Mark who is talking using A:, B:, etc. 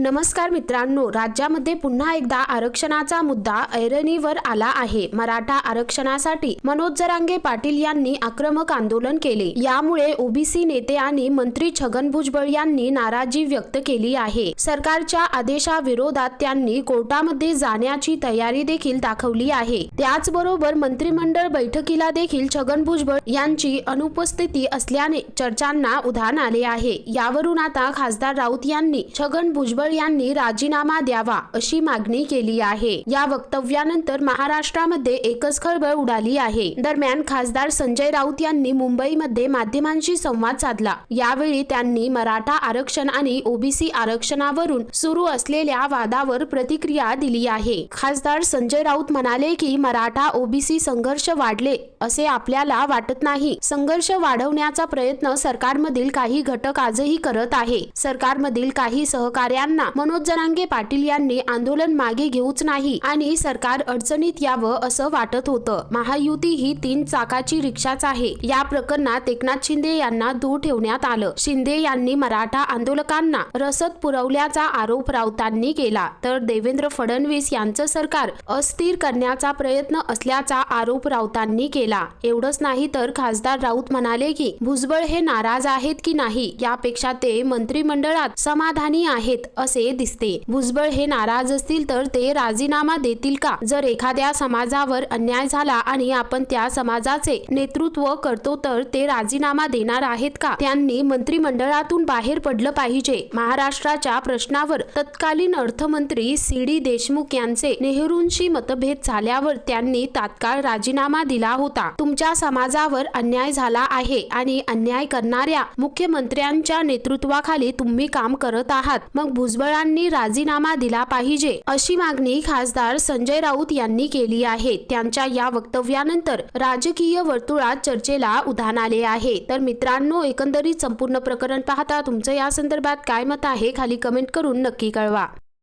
A: नमस्कार मित्रांनो राज्यामध्ये पुन्हा एकदा आरक्षणाचा मुद्दा ऐरणीवर आला आहे. मराठा आरक्षणासाठी मनोज जरांगे पाटील यांनी आक्रमक आंदोलन केले. यामुळे ओबीसी नेते आणि मंत्री छगन भुजबळ यांनी नाराजी व्यक्त केली आहे. सरकारच्या आदेशाविरोधात त्यांनी कोर्टामध्ये जाण्याची तयारी देखील दाखवली आहे. त्याचबरोबर मंत्रिमंडळ बैठकीला देखील छगन भुजबळ यांची अनुपस्थिती असल्याने चर्चांना उधाण आले आहे. यावरून आता खासदार राऊत यांनी छगन भुजबळ यांनी राजीनामा द्यावा अशी मागणी केली आहे. या वक्तव्यानंतर महाराष्ट्रामध्ये एकच खळबळ उडाली आहे. दरम्यान खासदार संजय राऊत यांनी मुंबईमध्ये माध्यमांशी संवाद साधला. यावेळी त्यांनी मराठा आरक्षण आणि ओबीसी आरक्षणावरून सुरू असलेल्या वादावर प्रतिक्रिया दिली आहे. खासदार संजय राऊत म्हणाले की मराठा ओबीसी संघर्ष वाढले असे आपल्याला वाटत नाही. संघर्ष वाढवण्याचा प्रयत्न सरकारमधील काही घटक आजही करत आहे. सरकारमधील काही सहकार्यांना मनोज जरांगे पाटील यांनी आंदोलन मागे घेऊच नाही आणि सरकार अडचणीत यावं असं वाटत होतं. महायुती ही तीन चाकाची रिक्षाच आहे. या प्रकरणात एकनाथ शिंदे यांना दूर ठेवण्यात आलं. शिंदे यांनी मराठा आंदोलकांना रसद पुरवल्याचा आरोप राऊतांनी केला. तर देवेंद्र फडणवीस यांचं सरकार अस्थिर करण्याचा प्रयत्न असल्याचा आरोप राऊतांनी केला. एवढंच नाही तर खासदार राऊत म्हणाले की भुजबळ हे नाराज आहेत की नाही? यापेक्षा ते मंत्रिमंडळात समाधानी आहेत असे दिसते. भुजबळ हे नाराज असतील तर ते राजीनामा देतील का? जर एखाद्या समाजावर अन्याय झाला आणि आपण त्या समाजाचे नेतृत्व करतो तर ते राजीनामा देणार आहेत का? त्यांनी मंत्रिमंडळातून बाहेर पडलं पाहिजे. महाराष्ट्राच्या प्रश्नावर तत्कालीन अर्थमंत्री सी डी देशमुख यांचे नेहरूंशी मतभेद झाल्यावर त्यांनी तात्काळ राजीनामा दिला होता. तुमच्या समाजावर अन्याय झाला आहे आणि अन्याय करणाऱ्या मुख्यमंत्र्यांच्या नेतृत्वाखाली तुम्ही काम करत आहात. मग भुजबळांनी राजीनामा दिला पाहिजे अशी मागणी खासदार संजय राऊत यांनी केली आहे. त्यांच्या या वक्तव्यानंतर राजकीय वर्तुळात चर्चेला उधाण आले आहे. तर मित्रांनो एकंदरीत संपूर्ण प्रकरण पाहता तुमचं या संदर्भात काय मत आहे? खाली कमेंट करून नक्की कळवा.